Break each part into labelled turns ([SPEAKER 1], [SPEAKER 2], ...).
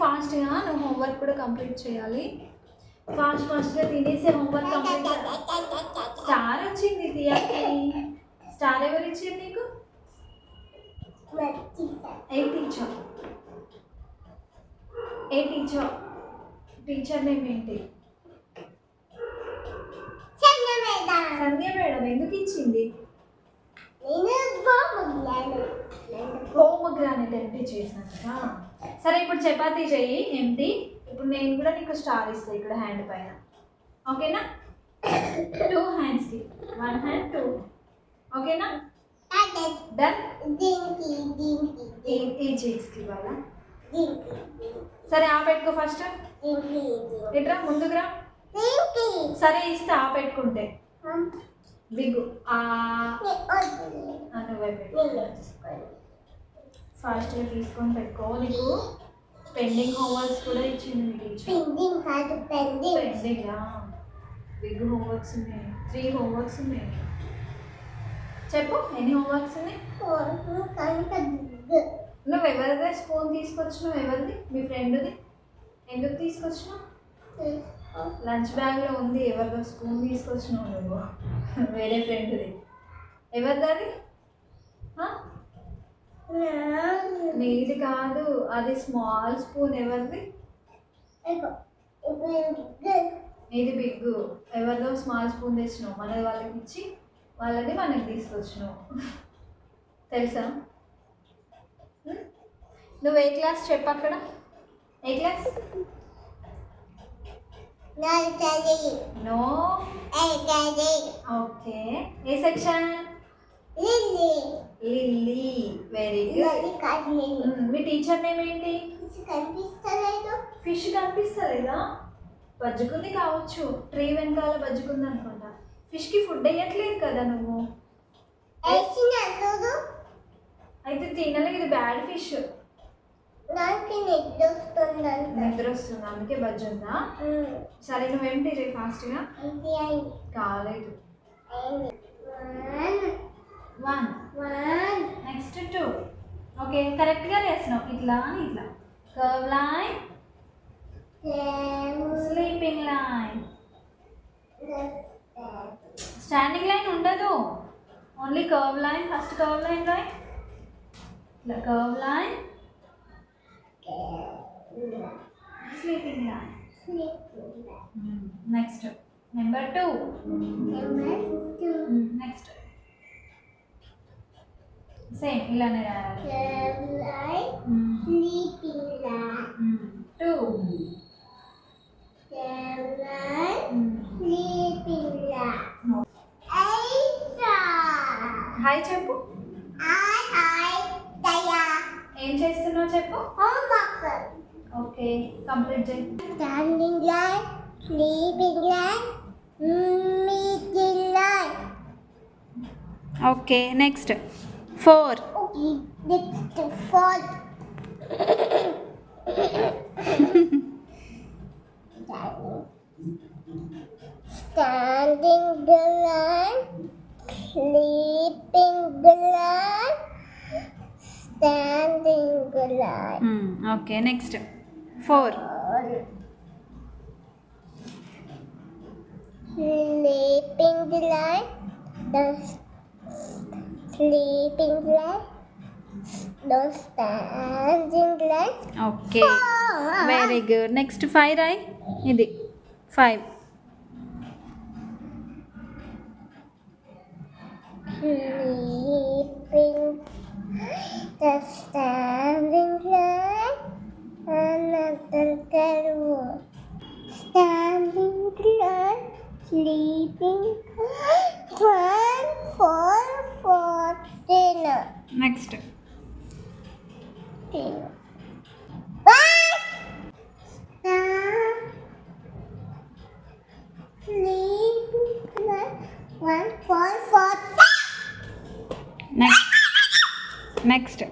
[SPEAKER 1] ఫాస్ట్గా నువ్వు హోంవర్క్ కూడా కంప్లీట్ చేయాలి. ఫాస్ట్ ఫాస్ట్గా తినేసే హోంవర్క్ కంప్లీట్ స్టార్ వచ్చింది స్టార్ ఎవరు ఇచ్చారు నీకు? ఏ టీచర్ ఏ టీచర్ టీచర్ నేమ్ ఏంటి? సంధ్య మేడం ఎందుకు ఇచ్చింది? హోమగ్రానైట్ ఎంటీ చేసినట్టుగా సరే ఇప్పుడు చపాతీ చెయ్యి ఎంటీ. ఇప్పుడు నేను కూడా నీకు స్టార్ ఇస్తాను ఇక్కడ హ్యాండ్ పైన. ఓకేనా? టూ హ్యాండ్స్కి వన్ హ్యాండ్ టూ ఓకేనా? డన్ ఈ చేస్కి ఇవ్వాలా? సరే ఆ పెట్టుకో ఫస్ట్ ఇట్రా ముందుకురా? సరే ఇస్తా ఆ పెట్టుకుంటే నువ్వే పెట్టు. ఫాస్ట్గా తీసుకొని పెట్టుకో. నీకు పెండింగ్ హోంవర్క్స్ కూడా ఇచ్చింది మీ టీచర్ పెండింగ్ బిగ్ హోంవర్క్స్ ఉన్నాయి. త్రీ హోంవర్క్స్ ఉన్నాయి. చెప్పు ఎన్ని హోంవర్క్స్ ఉన్నాయి? నువ్వు ఎవరిదే? స్పూన్ తీసుకొచ్చినావు ఎవరిది? మీ ఫ్రెండ్ది? ఎందుకు తీసుకొచ్చినావు? లంచ్ బ్యాగ్లో ఉంది. ఎవరిదో స్పూన్ తీసుకొచ్చినావు నువ్వు. వేరే ఫ్రెండ్ది ఎవరిది అది? ఆ? నీది కాదు అది స్మాల్ స్పూన్ ఎవరిది? నీది బిగ్ ఎవరిదో స్మాల్ స్పూన్ తెచ్చినావు. మనది వాళ్ళకి ఇచ్చి వాళ్ళది మనకి తీసుకొచ్చినావు. తెలుసా? ఉం? నువ్వు ఏ క్లాస్ చెప్పు అక్కడ? ఏ క్లాస్? No okay. ఏ సెక్షన్? లిల్లీ. వెరీ గుడ్ మీ టీచర్ నేమ్ ఏంటి?
[SPEAKER 2] కనిపిస్తలేదు.
[SPEAKER 1] ఫిష్ కనిపిస్తలేదా? బజ్జుకుంది కావచ్చు. ట్రీ వెనకాల బజ్జుకుంది అనుకుంటా ఫిష్కి ఫుడ్ వేయట్లేదు కదా నువ్వు? అయితే తినలేదు బ్యాడ్ ఫిష్.
[SPEAKER 2] నాకు నిద్ర
[SPEAKER 1] వస్తుంది అందుకే బజ్జు ఉందా సరే నువ్వేం టీచర్ ఫాస్ట్గా కాలేదు. One
[SPEAKER 2] one
[SPEAKER 1] next two okay కరెక్ట్గా వేసినావు. ఇట్లా అని ఇట్లా. Curve line sleeping line standing line ఉండదు. Only curve line first curve line Roy ఇట్లా curve line sleeping line next number two next same ఇలానే రాయాలి. టూ. హాయ్ చెప్పు. ఏం చేస్తున్నావు చెప్పు. ఓకే కంప్లీట్ చేయి
[SPEAKER 2] Standing line. Sleeping line. Meeting line.
[SPEAKER 1] Okay next Four.
[SPEAKER 2] Okay, Four. Standing the line, sleeping the line, standing the line. Mm, okay, next. Four. Sleeping the line, the sleep England. Don't stand England. Okay. Four. Very good. Next five, right? Idi. Five. Sleep
[SPEAKER 1] next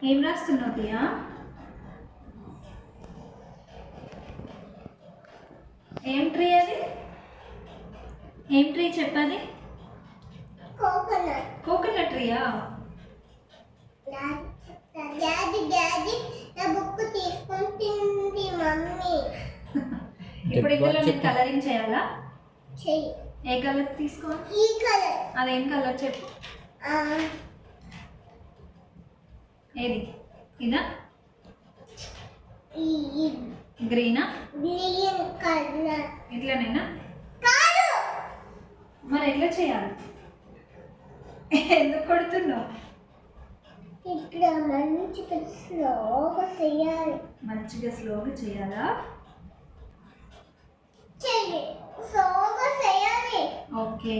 [SPEAKER 1] ఏం రాస్తున్నావు ప్రియా ఏం tree అది? ఏం tree చెప్పది
[SPEAKER 2] coconut.
[SPEAKER 1] Coconut ట్రీయా
[SPEAKER 2] daddy daddy నా book తీసుకుంటుంది mummy.
[SPEAKER 1] ఇప్పుడు ఇందులో నేను కలరింగ్ చేయాలా?
[SPEAKER 2] చెయ్యి.
[SPEAKER 1] ఏ కలర్ తీసుకో?
[SPEAKER 2] ఈ కలర్.
[SPEAKER 1] అదేం కలర్ చెప్పు. ఏది? ఇదా?
[SPEAKER 2] ఈ
[SPEAKER 1] గ్రీనా?
[SPEAKER 2] గ్రీన్ కలర్
[SPEAKER 1] ఇట్లనేనా?
[SPEAKER 2] కాదు
[SPEAKER 1] మరి ఎట్లా చేయాలి? ఎందుకు కొడుతున్నావు?
[SPEAKER 2] ఇక్కడ మంచిగా స్లోగా చేయాలి.
[SPEAKER 1] మంచిగా స్లోగా చేయాలా?
[SPEAKER 2] చెయ్యి. స్లోగా చేయాలి.
[SPEAKER 1] ఓకే.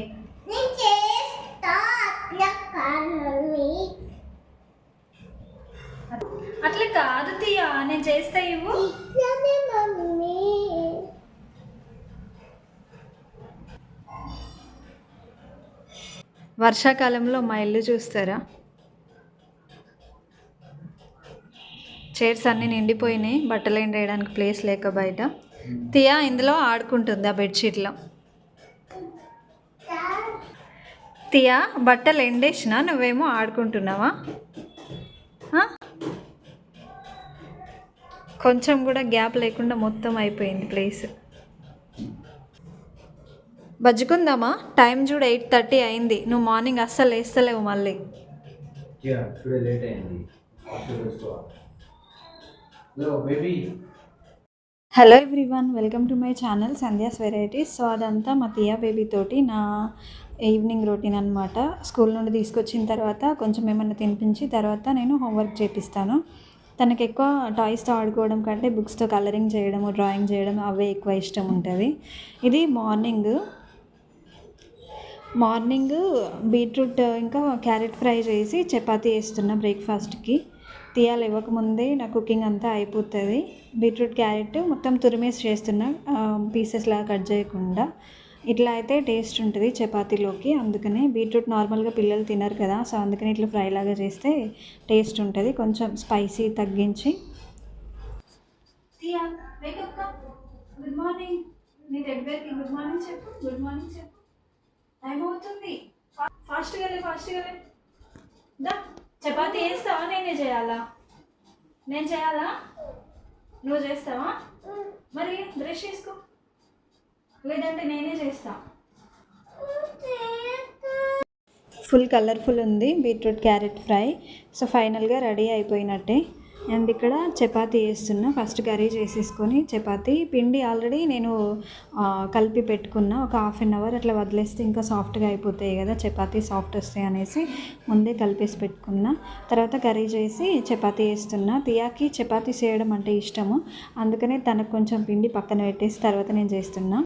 [SPEAKER 2] నేను చేస్తా. అట్లా కాదు
[SPEAKER 1] అట్లా కాదు తీయా నేను చేస్తా ఇవ్వు. వర్షాకాలంలో మా ఇల్లు చూస్తారా? చైర్స్ అన్నీ నిండిపోయినాయి బట్టలు ఎండేయడానికి ప్లేస్ లేక బయట. తియా ఇందులో ఆడుకుంటుంది ఆ బెడ్షీట్లో. తియా బట్టలు ఎండేసిన నువ్వేమో ఆడుకుంటున్నావా? కొంచెం కూడా గ్యాప్ లేకుండా మొత్తం అయిపోయింది ప్లేస్. బజ్జుకుందామా? టైం చూడు ఎయిట్ థర్టీ అయింది. నువ్వు మార్నింగ్ అస్సలు వేస్తలేవు మళ్ళీ.
[SPEAKER 3] Hello
[SPEAKER 1] everyone welcome to my channel Sandhya's varieties. So అదంతా మా తియా బేబీ తోటి నా ఈవినింగ్ రొటీన్ అనమాట స్కూల్ నుండి తీసుకొచ్చిన తర్వాత కొంచెం ఏమైనా తినిపించి తర్వాత నేను హోంవర్క్ చేపిస్తాను. తనకి ఎక్కువ టాయ్స్తో ఆడుకోవడం కంటే బుక్స్తో కలరింగ్ చేయడము డ్రాయింగ్ చేయడం అవే ఎక్కువ ఇష్టం ఉంటుంది. ఇది మార్నింగ్. మార్నింగ్ బీట్రూట్ ఇంకా క్యారెట్ ఫ్రై చేసి చపాతీ వేస్తున్నా బ్రేక్ఫాస్ట్కి. తీయాలి ఇవ్వకముందే నా కుకింగ్ అంతా అయిపోతుంది. బీట్రూట్ క్యారెట్ మొత్తం తురిమేసి చేస్తున్నా పీసెస్ లాగా కట్ చేయకుండా. ఇట్లా అయితే టేస్ట్ ఉంటుంది చపాతీలోకి. అందుకనే బీట్రూట్ నార్మల్గా పిల్లలు తినరు కదా సో అందుకని ఇట్లా ఫ్రై లాగా చేస్తే టేస్ట్ ఉంటుంది. కొంచెం స్పైసీ తగ్గించి. గుడ్ మార్నింగ్ నీ దగ్గరికి గుడ్ మార్నింగ్ చెప్పు. గుడ్ మార్నింగ్ చెప్పు. టైం అవుతుంది. ఫాస్ట్గా ఫాస్ట్గా దా చపాతీ వేస్తావా నేనే చేయాలా? నేను చేయాలా? నువ్వు చేస్తావా? మరి బ్రష్ చేసుకో. లేదంటే నేనే చేస్తా. ఫుల్ కలర్ఫుల్ ఉంది బీట్రూట్ క్యారెట్ ఫ్రై. సో ఫైనల్గా రెడీ అయిపోయినట్టే. అండ్ ఇక్కడ చపాతీ వేస్తున్నా ఫస్ట్ కర్రీ చేసేసుకొని చపాతీ. పిండి ఆల్రెడీ నేను కలిపి పెట్టుకున్నా. ఒక హాఫ్ అన్ అవర్ అట్లా వదిలేస్తే ఇంకా సాఫ్ట్గా అయిపోతాయి కదా చపాతీ సాఫ్ట్ వస్తాయి అనేసి ముందే కలిపేసి పెట్టుకున్నా. తర్వాత కర్రీ చేసి చపాతీ వేస్తున్నా తియాకి చపాతీ చేయడం అంటే ఇష్టము. అందుకనే తనకు కొంచెం పిండి పక్కన పెట్టేసి తర్వాత నేను చేస్తున్నా.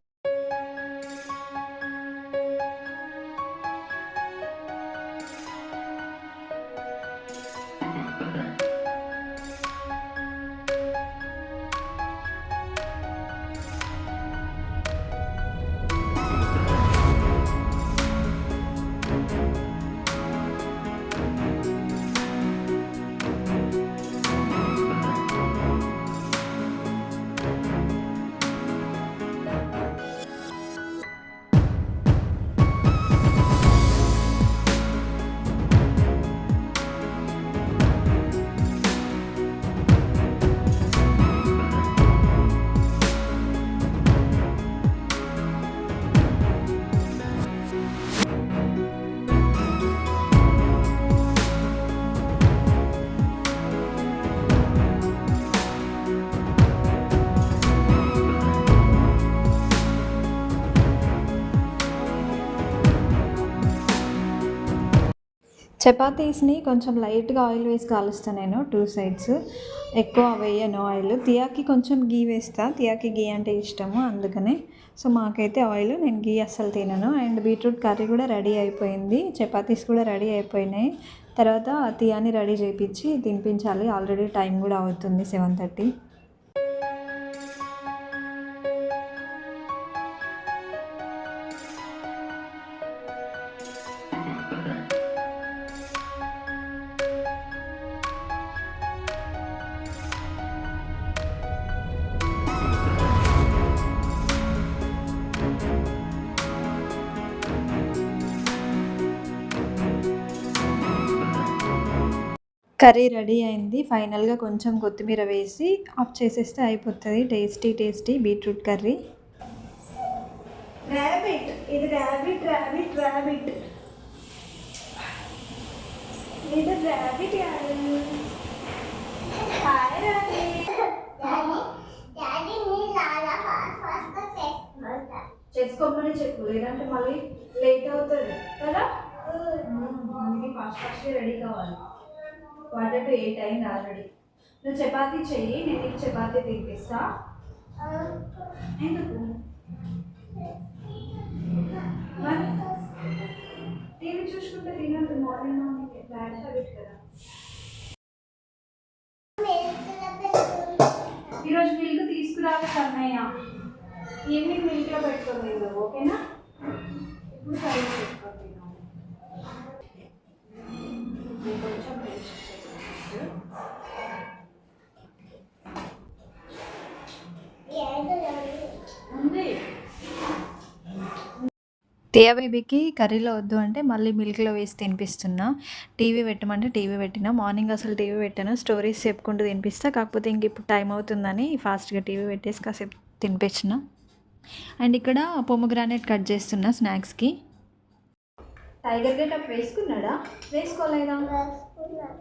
[SPEAKER 1] చపాతీస్ని కొంచెం లైట్గా ఆయిల్ వేసి కాలుస్తాను నేను టూ సైడ్స్. ఎక్కువ వేయను ఆయిల్. తియాకి కొంచెం గీ వేస్తా. తియాకి గీ అంటే ఇష్టము అందుకనే. సో మాకైతే ఆయిల్. నేను గీ అస్సలు తినను. అండ్ బీట్రూట్ కర్రీ కూడా రెడీ అయిపోయింది. చపాతీస్ కూడా రెడీ అయిపోయినాయి. తర్వాత తియాని రెడీ చేయించి తినిపించాలి. ఆల్రెడీ టైం కూడా అవుతుంది సెవెన్ థర్టీ. కర్రీ రెడీ అయింది. ఫైనల్గా కొంచెం కొత్తిమీర వేసి ఆఫ్ చేసేస్తే అయిపోతుంది. Tasty tasty beetroot curry. Rabbit ఇది ర్యాబిట్ ర్యాబిట్ ర్యాబిట్ ర్యాబిట్ చేసుకోమని చెప్పు. లేదంటే మళ్ళీ లేట్ అవుతుంది. కదా? అందుకే ఫాస్ట్ ఫాస్ట్ రెడీ కావాలి. క్వార్టర్ టు ఎయిట్ అయింది ఆల్రెడీ నువ్వు చపాతీ చెయ్యి నేను నీకు చపాతీ తినిపిస్తా. ఎందుకు? టీవీ చూసుకుంటే తినద్దు మార్నింగ్ మార్నింగ్ బ్యాడ్ హ్యాబిట్ కదా. ఈరోజు మిల్క్ తీసుకురావాలి కన్నయ్య. ఈవినింగ్ మిల్క్లో పెట్టుకోలేదు ఓకే ఇప్పుడు కర్రీ పెట్టుకోండి కొంచెం పేస్ట్ చేసేసి. ఉంది టియా బేబీకి కర్రీలో వద్దు అంటే మళ్ళీ మిల్క్లో వేసి తినిపిస్తున్నా. టీవీ పెట్టమంటే టీవీ పెట్టినా. మార్నింగ్ అసలు టీవీ పెట్టాను. స్టోరీస్ చెప్పుకుంటూ తినిపిస్తా. కాకపోతే ఇంక ఇప్పుడు టైం అవుతుందని ఫాస్ట్గా టీవీ పెట్టేసి కాసేపు తినిపించిన. అండ్ ఇక్కడ పొమగ్రానైట్ కట్ చేస్తున్నా స్నాక్స్కి. టైగర్ గెటప్ వేసుకున్నాడా? వేసుకోలేదా?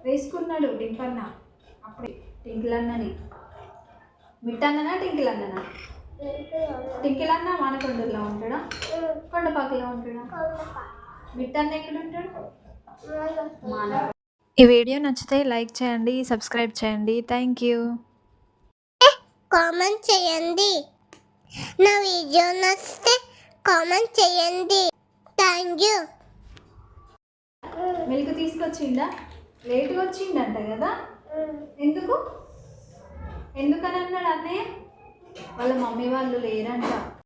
[SPEAKER 1] వేసుకున్నాడు డింపన్న అప్పుడు. టింకిల్ మిట్టన్ననా టింకిల్ అన్న మానకొండలో ఉంటాడా? కొండపాకలో ఉంటాడా? మిట్టన్న ఎక్కడ ఉంటాడు మాన ఈ వీడియో నచ్చితే లైక్ చేయండి సబ్స్క్రైబ్ చేయండి. Thank you.
[SPEAKER 2] కామెంట్ చేయండి. నా వీడియో నచ్చితే కామెంట్ చేయండి. Thank you.
[SPEAKER 1] మిల్క్ తీసుకొచ్చిండా? లేట్గా వచ్చిండంట కదా? ఎందుకు? ఎందుకని అన్నాడు అన్నయ్య? వాళ్ళ మమ్మీ వాళ్ళు లేరంట.